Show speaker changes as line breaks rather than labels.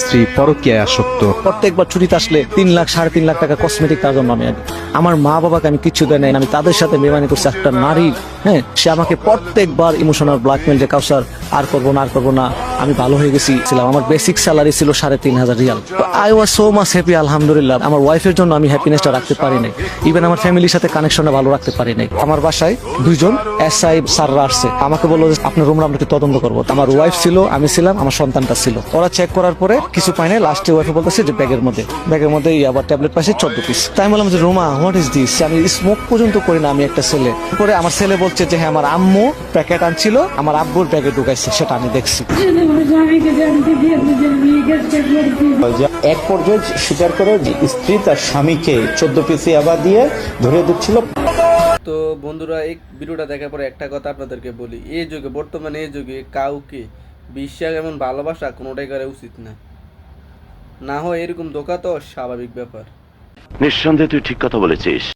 স্ত্রী পরকীয়ায় আসক্ত।
প্রত্যেকবার ছুটিতে আসলে তিন লাখ, সাড়ে তিন লাখ টাকা কসমেটিক তার জন্য আমি আমার মা বাবাকে আমি কিছু দেয় নাই, আমি তাদের সাথে মেমানি করছি, একটা নারী হ্যাঁ সে আমাকে প্রত্যেকবার ইমোশনাল ব্ল্যাকমেল যে, কাউসার, আর করব না, আর করব না, আমি ভালো হয়ে গেছি, ছিলাম। আমার বেসিক স্যালারি ছিল সাড়ে তিন হাজার Real. I was so much happy আলহামদুলিল্লাহ। আমার ওয়াইফের জন্য আমি হ্যাপিনেসটা রাখতে পারি নাই। ইভেন আমার ফ্যামিলির সাথে কানেকশনটা ভালো রাখতে পারি নাই। আমার বাসায় দুইজন এস আই স্যাররা আসছে। আমাকে বলল যে, আপনার রুমরা আমরা তদন্ত করব। আমার ওয়াইফ ছিল, আমি ছিলাম, আমার সন্তানটা ছিল। ওরা চেক করার পরে কিছু পাই নাই। লাস্টে ওয়াইফে বলতেছে যে ব্যাগের মধ্যে ব্যাগের মধ্যে আবার ট্যাবলেট পাইছে, চোদ্দ পিস তাই বললাম যে, রোমা হোয়াট ইজ দিস আমি স্মোক পর্যন্ত করি না, আমি একটা ছেলে। পরে আমার ছেলে বলছে যে হ্যাঁ আমার আম্মু প্যাকেট আনছিল আমার আব্বুর প্যাকেট ঢুকাইছে সেটা আমি দেখছি।
এক পর্যায়ে স্বীকার করে যে স্ত্রী তার স্বামীকে চোদ্দ পিসি আবার দিয়ে ধরে দিচ্ছিল।
তো বন্ধুরা এই ভিডিওটা দেখার পরে একটা কথা আপনাদেরকে বলি। এই যুগে বর্তমানে এই যুগে কাউকে বিশ্বাস এবং ভালোবাসা কোনোটাই করা উচিত না। না হয় এরকম ধোকা তো স্বাভাবিক ব্যাপার।
নিঃসন্দেহে তুই ঠিক কথা বলেছিস।